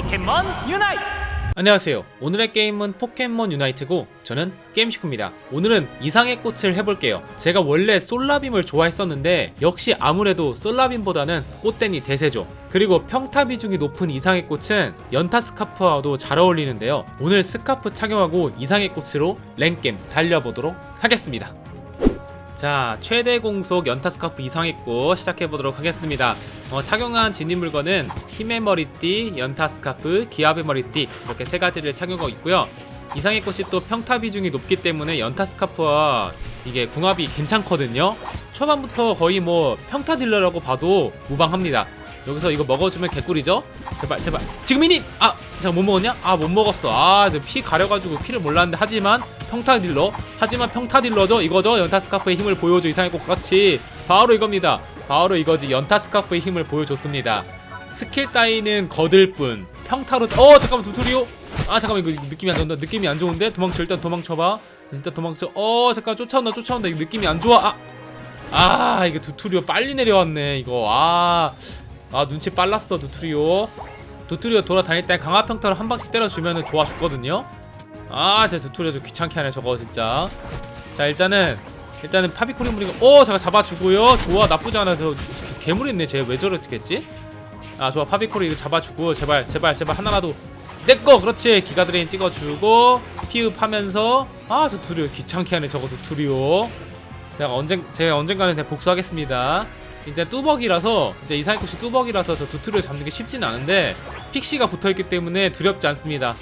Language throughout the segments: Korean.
포켓몬 유나이트 안녕하세요. 오늘의 게임은 포켓몬 유나이트고 저는 게임시쿠입니다. 오늘은 이상의 꽃을 해볼게요. 제가 원래 솔라빔을 좋아했었는데 역시 아무래도 솔라빔보다는 꽃댄이 대세죠. 그리고 평타 비중이 높은 이상의 꽃은 연타 스카프와도 잘 어울리는데요. 오늘 스카프 착용하고 이상의 꽃으로 랭겜 달려보도록 하겠습니다. 자, 최대 공속 연타 스카프 이상의 꽃 시작해보도록 하겠습니다. 어, 착용한 진입 물건은 힘의 머리띠, 연타 스카프, 기압의 머리띠 이렇게 세 가지를 착용하고 있고요. 이상의 꽃이 또 평타 비중이 높기 때문에 연타 스카프와 이게 궁합이 괜찮거든요. 초반부터 거의 뭐 평타 딜러라고 봐도 무방합니다. 여기서 이거 먹어주면 개꿀이죠? 제발 제발 지금이니! 아! 잠깐 못 먹었냐? 아 못 먹었어 아 이제 피 가려가지고 피를 몰랐는데 하지만 평타 딜러 하지만 평타 딜러죠 이거죠 연타 스카프의 힘을 보여줘 이상의 꽃 그렇지 바로 이겁니다 바로 이거지. 연타 스카프의 힘을 보여줬습니다. 스킬 따위는 거들 뿐. 평타로 어 잠깐만 두투리오? 아 잠깐만 이거 느낌이 안 좋은데 느낌이 안 좋은데? 도망쳐 일단 도망쳐봐. 일단 도망쳐. 어 잠깐 쫓아온다 쫓아온다. 이거 느낌이 안 좋아. 아 아, 이거 두투리오 빨리 내려왔네 이거. 아, 아 눈치 빨랐어 두투리오. 두투리오 돌아다닐 때 강화 평타로 한 방씩 때려주면 좋아 죽거든요. 아 진짜 두투리오 좀 귀찮게 하네 저거 진짜. 자 일단은 일단은 파비코리 무리가 오 잠깐 잡아주고요. 좋아 나쁘지 않아 저 개- 괴물 있네. 쟤 왜 저랬겠지? 아 좋아 파비코리 이거 잡아주고 제발 제발 제발 하나라도 내꺼! 그렇지. 기가드레인 찍어주고 피읍하면서 아저 두리오 귀찮게 하네 저거 두리오 제가 언젠 제가 언젠가는 복수하겠습니다. 일단 뚜벅이라서 이제 이사이코시 뚜벅이라서 저 두투리오 잡는 게 쉽지는 않은데 픽시가 붙어있기 때문에 두렵지 않습니다.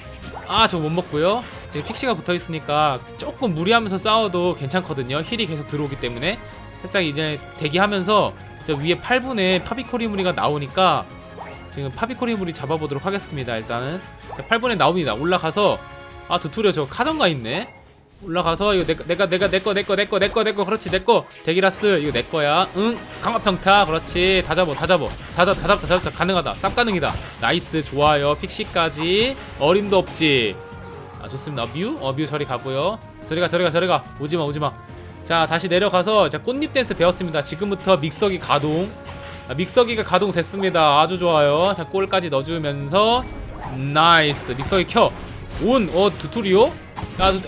아저못 먹고요 지금 픽시가 붙어있으니까 조금 무리하면서 싸워도 괜찮거든요. 힐이 계속 들어오기 때문에. 살짝 이제 대기하면서 저 위에 8분에 파비코리 무리가 나오니까 지금 파비코리 무리 잡아보도록 하겠습니다 일단은. 자, 8분에 나옵니다. 올라가서 아 두투리오 저 카던가 있네. 올라가서 이거 내가 내가 내가 내거 내거 내거 내거 내거. 그렇지 내거. 데기라스 이거 내 거야. 응? 강화평타. 그렇지. 다 잡어 다 잡어. 다 잡다 잡다 다 잡다 가능하다. 쌉 가능이다. 나이스. 좋아요. 픽시까지. 어림도 없지 아 좋습니다. 어, 뮤? 어 뮤 저리 가고요. 저리 가 저리 가 저리 가. 오지마 오지마. 자 다시 내려가서 자 꽃잎 댄스 배웠습니다. 지금부터 믹서기 가동. 아, 믹서기가 가동됐습니다. 아주 좋아요. 자 골까지 넣어주면서. 나이스. 믹서기 켜온어 두투리오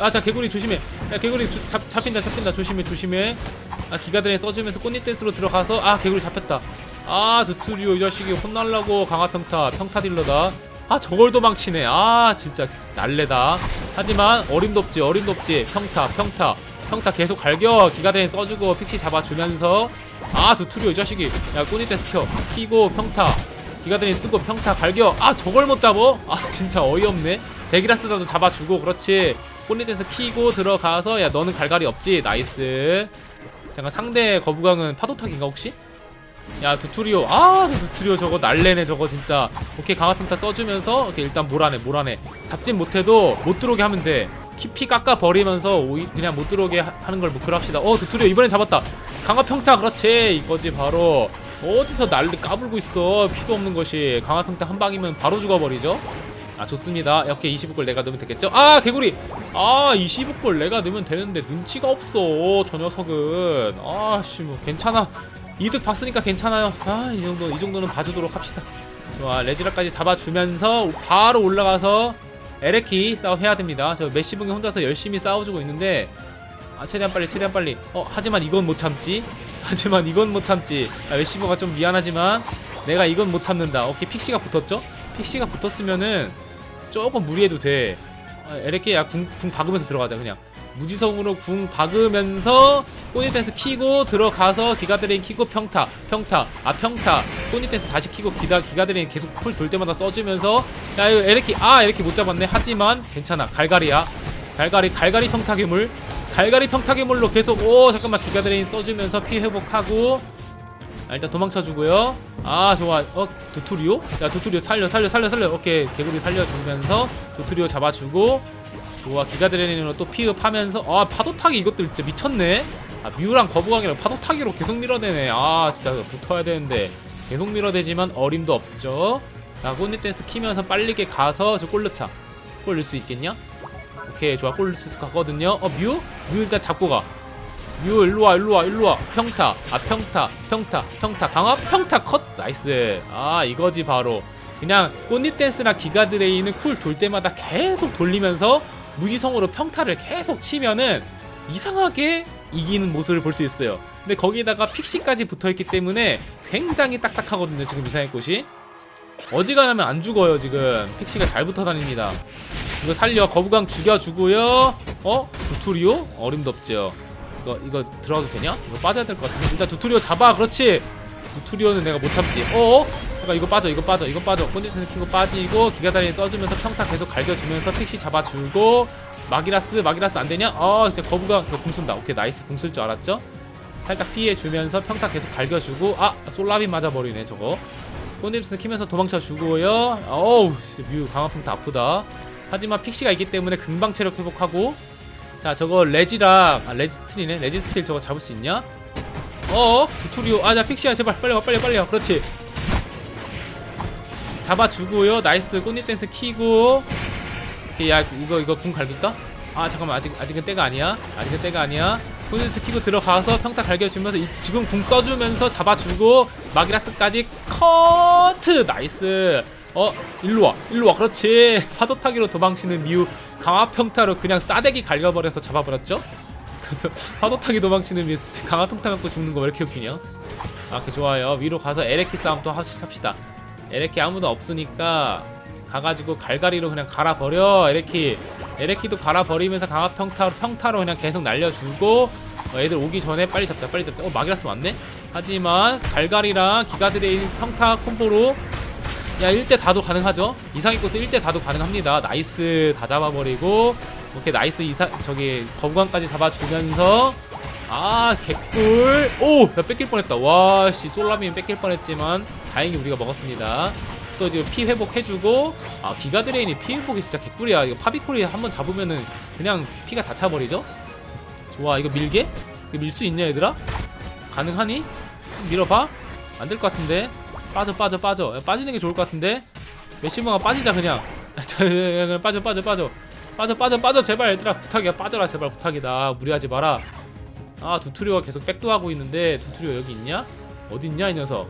아자 개구리 조심해. 야 개구리 조- 잡, 잡힌다 잡힌다. 조심해 조심해. 아 기가드레인 써주면서 꽃잎 댄스로 들어가서. 아 개구리 잡혔다. 아 두투리오 이 자식이. 혼날라고 강화평타 평타 딜러다 아 저걸 도망치네. 아 진짜 날래다. 하지만 어림도 없지 어림도 없지. 평타 평타. 평타 계속 갈겨. 기가드레인 써주고 픽시 잡아주면서. 아 두투리오 이 자식이. 야 꽃잎 댄스 켜. 키고 평타. 기가드레인 쓰고 평타 갈겨. 아 저걸 못 잡어? 아 진짜 어이없네. 데기라스라도 잡아주고 그렇지. 꼴리에서 키고 들어가서 야 너는 갈갈이 없지. 나이스. 잠깐 상대 거부강은 파도타기인가 혹시? 야 두투리오. 아 두투리오 저거 날래네 저거 진짜. 오케이 강화평타 써주면서 오케이 일단 몰아내 몰아내. 잡진 못해도 못 들어오게 하면 돼. 키피 깎아 버리면서 오이 그냥 못 들어오게 하- 하는 걸 목표로 합시다. 어 두투리오 이번엔 잡았다. 강화평타 그렇지. 이거지 바로. 어디서 난리 까불고 있어. 피도 없는 것이. 강화평타 한 방이면 바로 죽어버리죠. 아 좋습니다. 이렇게 25골 내가 넣으면 되겠죠? 아 개구리! 아 25골 내가 넣으면 되는데 눈치가 없어 저 녀석은. 아씨 뭐 괜찮아 이득 봤으니까 괜찮아요. 아 이 정도 이 정도는 봐주도록 합시다. 좋아 레지라까지 잡아주면서 바로 올라가서 에레키 싸움 해야 됩니다. 저 메시붕이 혼자서 열심히 싸워주고 있는데 아 최대한 빨리 최대한 빨리. 어 하지만 이건 못 참지? 하지만 이건 못 참지. 아, 메시붕가 좀 미안하지만 내가 이건 못 참는다. 오케이 픽시가 붙었죠? 픽시가 붙었으면은 조금 무리해도 돼. 아, 에레키 야궁 궁 박으면서 들어가자 그냥 무지성으로 궁 박으면서 꼬니댄스 키고 들어가서 기가드레인 키고 평타 평타 아 평타. 꼬니댄스 다시 키고 기가 기가드레인 계속 풀 돌 때마다 써주면서. 야 이거 에레키 아 에레키 못 잡았네. 하지만 괜찮아. 갈갈이야. 갈갈이 갈갈이 평타 괴물. 갈갈이 평타 괴물로 계속 오 잠깐만. 기가드레인 써주면서 피 회복하고. 아, 일단 도망쳐주고요. 아 좋아. 어 두투리오? 야 두투리오 살려 살려 살려 살려. 오케이. 개구리 살려주면서 두투리오 잡아주고 좋아 기가드레닌으로 또 피읍하면서 아 파도타기 이것들 진짜 미쳤네. 아 뮤랑 거부강이랑 파도타기로 계속 밀어대네. 아 진짜 붙어야 되는데 계속 밀어대지만 어림도 없죠. 자 꽃잎 댄스 키면서 빨리게 가서 저 골르차 골 넣을 수 있겠냐? 오케이 좋아 골 넣을 수 같거든요. 어 뮤? 뮤 일단 잡고 가. 유 일로와 일로와 일로와 평타 아 평타 평타 평타 강화 평타 컷 나이스 아 이거지 바로 그냥 꽃잎 댄스나 기가드레이는 쿨 돌 때마다 계속 돌리면서 무지성으로 평타를 계속 치면은 이상하게 이기는 모습을 볼 수 있어요. 근데 거기다가 픽시까지 붙어있기 때문에 굉장히 딱딱하거든요. 지금 이상의 꽃이 어지간하면 안 죽어요. 지금 픽시가 잘 붙어 다닙니다. 이거 살려 거부강 죽여주고요. 어? 두투리오? 어림도 없죠. 이거 이거 들어가도 되냐? 이거 빠져야 될 것 같은데 일단 두투리오 잡아. 그렇지. 두투리오는 내가 못 참지. 어? 잠깐 이거 빠져. 이거 빠져. 이거 빠져. 콘디션 키고 빠지고 기가다리 써주면서 평타 계속 갈겨주면서 픽시 잡아주고 마기라스 마기라스 안 되냐? 어 진짜 거부강 이거 궁 쓴다. 오케이 나이스 궁 쓸 줄 알았죠? 살짝 피해주면서 평타 계속 갈겨주고 아 솔라빈 맞아버리네 저거 콘딥스 키면서 도망쳐 주고요 어우 씨, 뮤 강화풍타 아프다 하지만 픽시가 있기 때문에 금방 체력 회복하고 자 저거 레지랑 아 레지스틸이네 레지스틸 저거 잡을 수 있냐? 어 두투리오 아자 픽시야 제발 빨리 와 빨리 빨리 와 그렇지 잡아주고요. 나이스. 꽃잎 댄스 키고. 오케이 야 이거 이거 궁 갈길까? 아 잠깐만. 아직 아직은 때가 아니야. 아직은 때가 아니야. 댄스 키고 들어가서 평타 갈겨주면서 이- 지금 궁 써주면서 잡아주고 마기라스까지 커트! 나이스. 어 일로와. 일로와. 그렇지. 파도 타기로 도망치는 미우 강화 평타로 그냥 싸대기 갈겨버려서 잡아버렸죠? 파도 타기 도망치는 미우 강화 평타 갖고 죽는 거 왜 이렇게 웃기냐? 아그 좋아요. 위로 가서 에레키 싸움 또 합시다 에레키 아무도 없으니까 가가지고 갈갈이로 그냥 갈아버려. 에레키 에레키도 갈아버리면서 강화 평타로 평타로 그냥 계속 날려주고 어, 애들 오기 전에 빨리 잡자 빨리 잡자. 어 마기라스 왔네? 하지만 갈갈이랑 기가드레인 평타 콤보로 야 1대 다도 가능하죠? 이상의 꽃은 1대 다도 가능합니다. 나이스 다 잡아버리고 오케이 나이스 이사 저기 거부관까지 잡아주면서 아 개꿀. 오나 뺏길 뻔했다. 와씨 솔라민 뺏길 뻔했지만 다행히 우리가 먹었습니다. 또 지금 피 회복해주고 아 기가드레인이 피 회복이 진짜 개꿀이야. 이거 파비콜이 한번 잡으면은 그냥 피가 다 차버리죠? 좋아 이거 밀게? 이거 밀 수 있냐 얘들아? 가능하니? 밀어봐. 안 될 것 같은데. 빠져 빠져 빠져. 야, 빠지는 게 좋을 것 같은데? 메시모가 빠지자 그냥. 자, 그냥 빠져 빠져 빠져. 빠져 빠져 빠져. 제발 얘들아 부탁이야. 빠져라 제발 부탁이다. 무리하지 마라 아 두투리오가 계속 백도하고 있는데 두투리오 여기 있냐? 어디 있냐 이 녀석?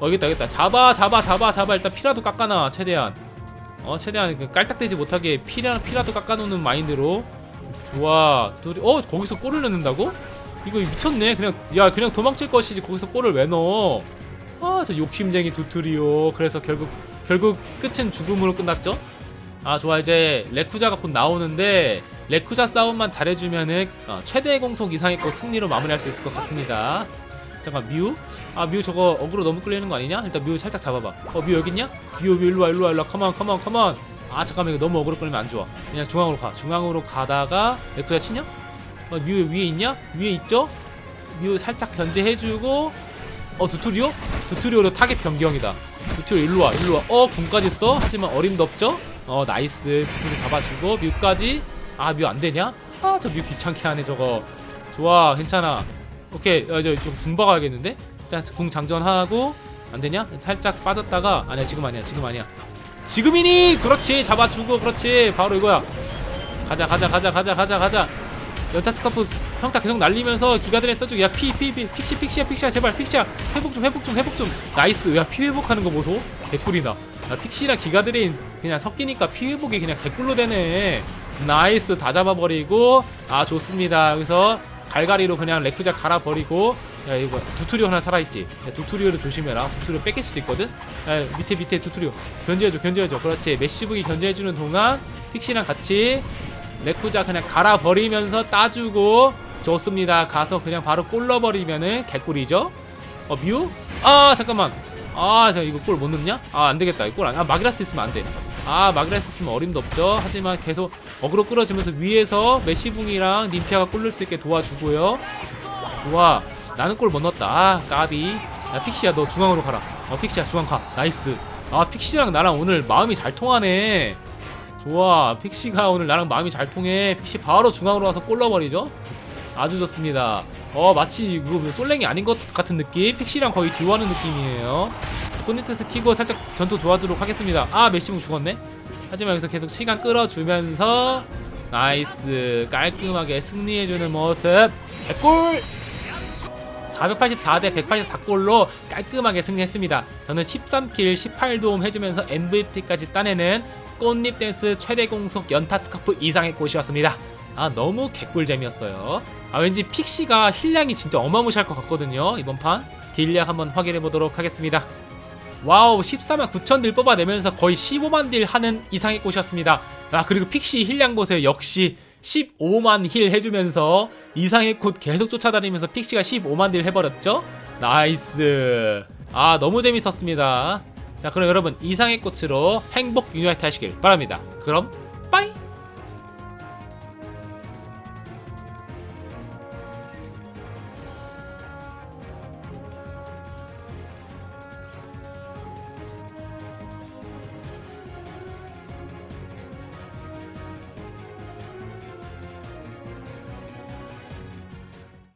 어 여기 있다 잡아 잡아 잡아 잡아. 일단 피라도 깎아놔 최대한. 어 최대한 그 깔딱대지 못하게 피라, 피라도 깎아놓는 마인드로. 좋아. 둘이 어 거기서 골을 넣는다고? 이거 미쳤네. 그냥 야 그냥 도망칠 것이지. 거기서 골을 왜 넣어? 아 저 욕심쟁이 두투리오. 그래서 결국 결국 끝은 죽음으로 끝났죠 아 좋아 이제 레쿠자가 곧 나오는데 레쿠자 싸움만 잘해주면은 어, 최대 공속 이상의 거 승리로 마무리할 수 있을 것 같습니다 잠깐 뮤? 아 뮤 저거 어그로 너무 끌리는 거 아니냐? 일단 뮤 살짝 잡아봐 어뮤 여기 있냐? 뮤 뮤 일로와 일로와 일로와 컴온 컴온 컴온 아 잠깐만 이거 너무 어그로 끌리면 안 좋아 그냥 중앙으로 가 중앙으로 가다가 레쿠자 치냐? 어, 뮤 위에 있냐? 위에 있죠? 뮤 살짝 견제해주고 어 두투리오? 두투리오로 타겟 변경이다 두투리오 일로와 일로와 어 궁까지 써? 하지만 어림도 없죠? 어 나이스. 두투리 잡아주고 뮤까지. 아 뮤 안되냐? 아 저 뮤 귀찮게 하네 저거. 좋아 괜찮아. 오케이 어, 저궁 박아야겠는데? 자궁 장전하고 안되냐? 살짝 빠졌다가 아니야 지금 아니야 지금 아니야. 지금이니! 그렇지 잡아주고 그렇지. 바로 이거야. 가자 가자 가자 가자 가자 가자. 연타 스카프 평타 계속 날리면서 기가드레 써주고 야 피 피 피 픽시 픽시야 픽시야 제발 픽시야. 회복 좀 회복 좀 회복 좀. 나이스. 야 피 회복하는 거 보소. 개꿀이다. 야, 픽시랑 기가드레인 그냥 섞이니까 피 회복이 그냥 개꿀로 되네. 나이스. 다 잡아버리고. 아 좋습니다. 여기서 갈갈이로 그냥 레크자 갈아버리고. 야 이거 두투리오 하나 살아있지? 야, 두투리오를 조심해라. 두투리오 뺏길 수도 있거든? 야 밑에 밑에 두투리오. 견제해줘 견제해줘. 그렇지. 메시북이 견제해주는 동안 픽시랑 같이 레쿠자 그냥 갈아버리면서 따주고 좋습니다. 가서 그냥 바로 골 넣어버리면은 개꿀이죠? 어 뮤? 아 잠깐만. 아 저 이거 골 못 넣냐? 아 안 되겠다. 이거 골아 마기라스 있으면 안 돼. 아 마기라스 있으면 어림도 없죠. 하지만 계속 어그로 끌어지면서 위에서 메시붕이랑 님피아가 골 넣을 수 있게 도와주고요. 좋아. 나는 골 못 넣었다. 아 까비. 야 픽시야 너 중앙으로 가라. 어 픽시야 중앙 가. 나이스. 아 픽시랑 나랑 오늘 마음이 잘 통하네. 좋아. 픽시가 오늘 나랑 마음이 잘 통해. 픽시 바로 중앙으로 와서 골 넣어버리죠 아주 좋습니다. 어 마치 이거 솔랭이 아닌 것 같은 느낌? 픽시랑 거의 듀오하는 느낌이에요. 코니트스 키고 살짝 전투 도와주도록 하겠습니다. 아 메시붕 죽었네? 하지만 여기서 계속 시간 끌어주면서 나이스. 깔끔하게 승리해주는 모습. 개꿀 484 대 184골로 깔끔하게 승리했습니다. 저는 13킬 18도움 해주면서 MVP까지 따내는 꽃잎 댄스 최대 공속 연타 스카프 이상의 꽃이었습니다. 아 너무 개꿀잼이었어요. 아 왠지 픽시가 힐량이 진짜 어마무시할 것 같거든요 이번 판 딜량 한번 확인해 보도록 하겠습니다. 와우 14만 9천 딜 뽑아내면서 거의 15만 딜 하는 이상의 꽃이었습니다. 아 그리고 픽시 힐량 보세요 역시 15만 힐 해주면서 이상의 꽃 계속 쫓아다니면서 픽시가 15만 딜 해버렸죠? 나이스 아 너무 재밌었습니다. 자 그럼 여러분 이상의 꽃으로 행복 유니트 하시길 바랍니다. 그럼 빠이